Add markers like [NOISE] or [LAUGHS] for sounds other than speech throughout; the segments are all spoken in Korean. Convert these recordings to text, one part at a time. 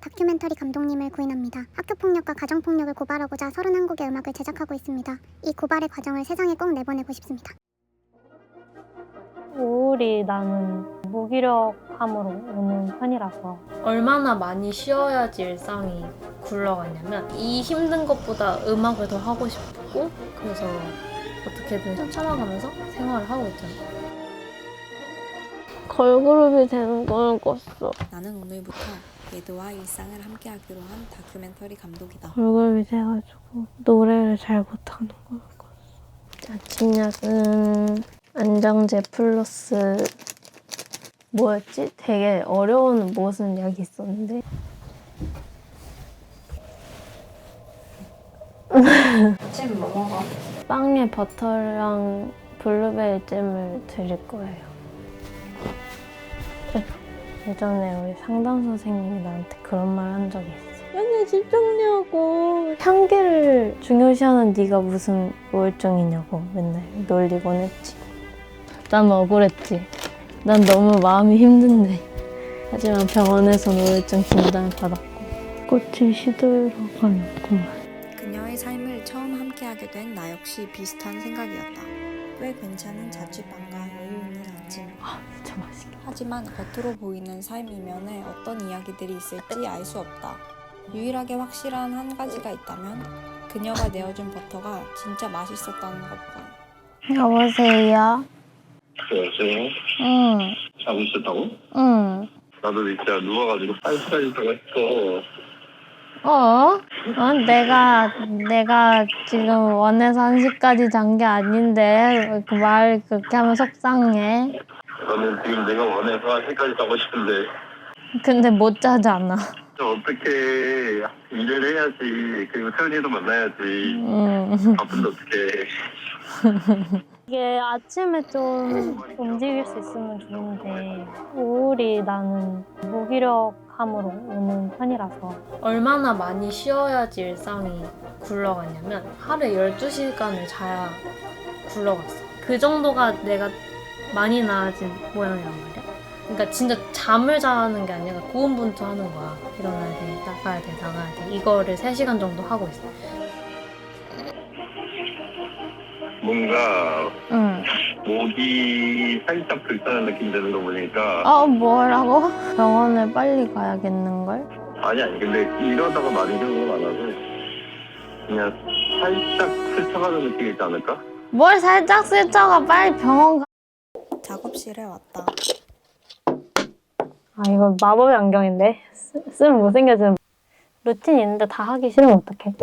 다큐멘터리 감독님을 구인합니다. 학교폭력과 가정폭력을 고발하고자 31곡의 음악을 제작하고 있습니다. 이 고발의 과정을 세상에 꼭 내보내고 싶습니다. 우울이 나는 무기력함으로 오는 편이라서 얼마나 많이 쉬어야지 일상이 굴러가냐면 이 힘든 것보다 음악을 더 하고 싶고 그래서 어떻게든 참아가면서 생활을 하고 있잖아요. 걸그룹이 되는 걸 꿨어. 나는 오늘부터 예드와 일상을 함께하기로 한 다큐멘터리 감독이다. 걸그룹이 돼가지고 노래를 잘 못하는 걸 꿨어. 아침 약은 안정제 플러스 뭐였지? 되게 어려운 무슨 약이 있었는데 아침 뭐 먹어? 빵에 버터랑 블루베리 잼을 드릴 거예요. 예전에 우리 상담 선생님이 나한테 그런 말 한 적이 있어. 맨날 집 정리하고 향기를 중요시하는 네가 무슨 우울증이냐고 맨날 놀리곤 했지. 난 억울했지. 난 너무 마음이 힘든데. 하지만 병원에선 우울증 진단을 받았고 꽃이 시들어가는구만. 그녀의 삶을 처음 함께하게 된 나 역시 비슷한 생각이었다. 꽤 괜찮은 자취방과 여유 있는 아침. 맛있겠다. 하지만 겉으로 보이는 삶 이면에 어떤 이야기들이 있을지 알 수 없다. 유일하게 확실한 한 가지가 있다면 그녀가 내어준 버터가 진짜 맛있었다는 것뿐. 여보세요? 여보세요? 응, 자고 있었다고? 응. 나도 진짜 누워가지고 한시까지 자고 있어. 어? 어? 내가, 내가 지금 원에서 1시까지 잔 게 아닌데, 그 말 그렇게 하면 속상해. 너는 지금 내가 원해서 한시까지 자고 싶은데 근데 못 자잖아. 저 어떻게 일을 해야지 그리고 태연이도 만나야지 응. 바쁜데 어떡해 [LAUGHS] 이게 아침에 좀 움직일 수 있으면 좋은데 우울이 나는 무기력함으로 오는 편이라서 얼마나 많이 쉬어야지 일상이 굴러가냐면 하루에 12시간을 자야 굴러갔어. 그 정도가 내가 많이 나아진 모양이란 말이야. 그러니까 진짜 잠을 자는 게 아니라 고군분투 하는 거야. 일어나야 돼, 나가야 돼, 나가야 돼. 이거를 3시간 정도 하고 있어. 뭔가 응. 목이 살짝 불편한 느낌 드는 거 보니까 어, 뭐라고? 병원에 빨리 가야겠는걸? 아니 아니 근데 이러다가 많이 건 많아서 그냥 살짝 스쳐가는 느낌이 있지 않을까? 뭘 살짝 스쳐가 빨리 병원 가. 작업실에 왔다. 아 이거 마법의 안경인데? 쓰, 쓰면 못생겨지는 루틴 있는데 다 하기 싫으면 어떡해?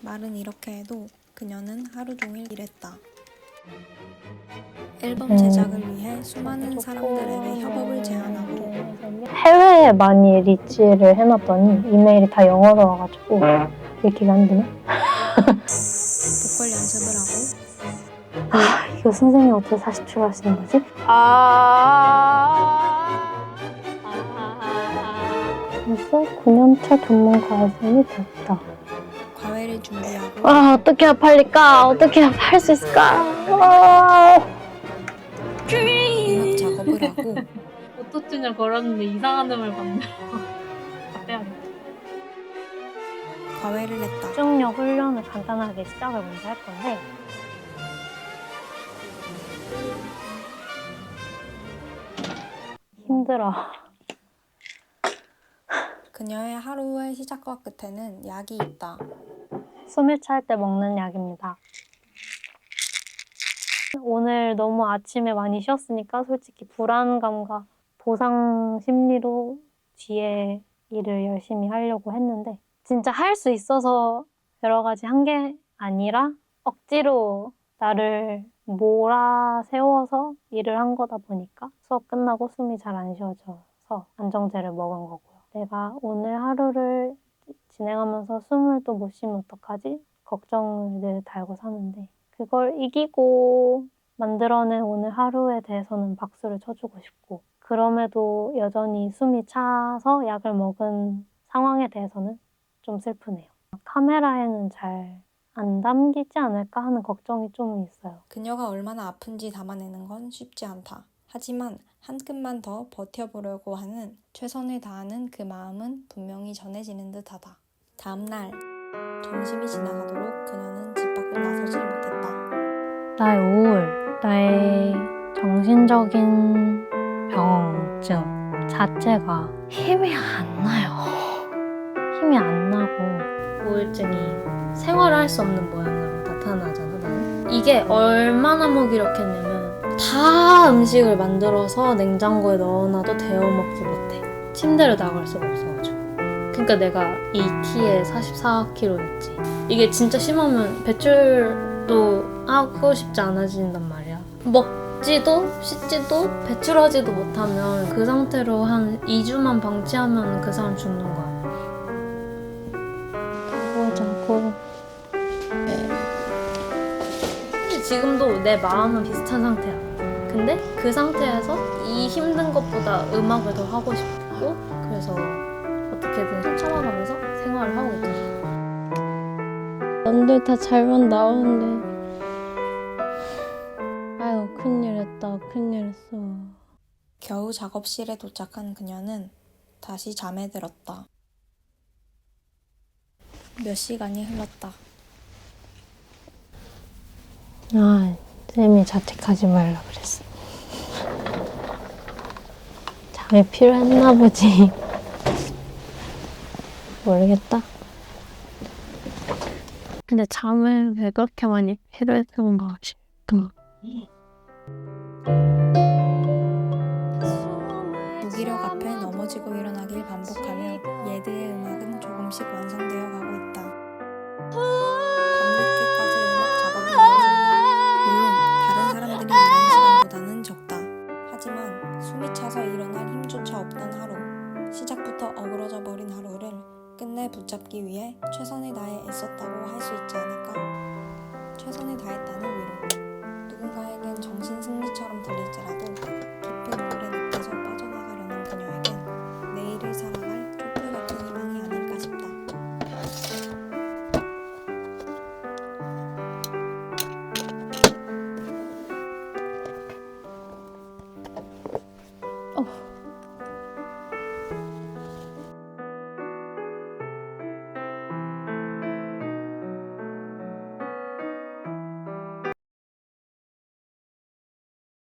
말은 이렇게 해도 그녀는 하루 종일 일했다. 앨범 제작을 위해 수많은 사람들에게 협업을 제안하고 해외에 많이 리치를 해놨더니 이메일이 다 영어로 와가지고 읽기가 힘드네 보컬 연습을 하고 아 이거 선생님 어떻게 40초 하시는 거지? 벌써 9년차 전문 가수이 됐다 과외를 준비하고 아, 어떻게 팔릴까? 어떻게 해야 할수 있을까? 아. 음악 작업을 하고 오토튠을 걸었는데 이상한 음을 만들어. 빼야겠다. 과외를 했다. 집중력 훈련을 간단하게 시작을 먼저 할 건데 힘들어 그녀의 하루의 시작과 끝에는 약이 있다. 숨을 찰 때 먹는 약입니다. 오늘 너무 아침에 많이 쉬었으니까 솔직히 불안감과 보상 심리로 뒤에 일을 열심히 하려고 했는데 진짜 할 수 있어서 여러 가지 한 게 아니라 억지로 나를 몰아 세워서 일을 한 거다 보니까 수업 끝나고 숨이 잘 안 쉬어져서 안정제를 먹은 거고요. 내가 오늘 하루를 진행하면서 숨을 또 못 쉬면 어떡하지? 걱정을 늘 달고 사는데 그걸 이기고 만들어낸 오늘 하루에 대해서는 박수를 쳐주고 싶고 그럼에도 여전히 숨이 차서 약을 먹은 상황에 대해서는 좀 슬프네요. 카메라에는 잘 안 담기지 않을까 하는 걱정이 좀 있어요. 그녀가 얼마나 아픈지 담아내는 건 쉽지 않다. 하지만 한 끗만 더 버텨보려고 하는 최선을 다하는 그 마음은 분명히 전해지는 듯하다. 다음 날 점심이 지나가도록 그녀는 집 밖을 나서질 못했다. 나의 우울, 나의 정신적인 병증 자체가 힘이 안 나요. 힘이 안 나고 우울증이 생활을 할 수 없는 모양으로 나타나잖아 이게 얼마나 무기력했냐면 다 음식을 만들어서 냉장고에 넣어놔도 데워 먹지 못해. 침대를 나갈 수가 없어가지고. 그러니까 내가 이 키에 44kg였지. 이게 진짜 심하면 배출도 하고 싶지 않아진단 말이야. 먹지도 씻지도 배출하지도 못하면 그 상태로 한 2주만 방치하면 그 사람 죽는 거야. 보자고 지금도 내 마음은 비슷한 상태야. 근데 그 상태에서 이 힘든 것보다 음악을 더 하고 싶고 그래서 어떻게든 참아가면서 생활을 하고 있잖아. 남들 다 잘만 나오는데 아유 큰일 했다 큰일 했어 겨우 작업실에 도착한 그녀는 다시 잠에 들었다. 몇 시간이 흘렀다. 아 쌤이 자책하지 말라 그랬어. 잠이 필요했나 보지. [LAUGHS] 모르겠다. 근데 잠을 왜 그렇게 많이 필요했던 거지? 그 무기력 앞에 넘어지고 일어나길 반복하며 예드의 음악은 조금씩 완성되어 가고 있다. 일어날 힘조차 없던 하루, 시작부터 어그러져 버린 하루를 끝내 붙잡기 위해 최선을 다해 애썼다고 할 수 있지 않을까? 최선을 다했다는 위로. 누군가에겐 정신 승리처럼 들릴지라도 Oh.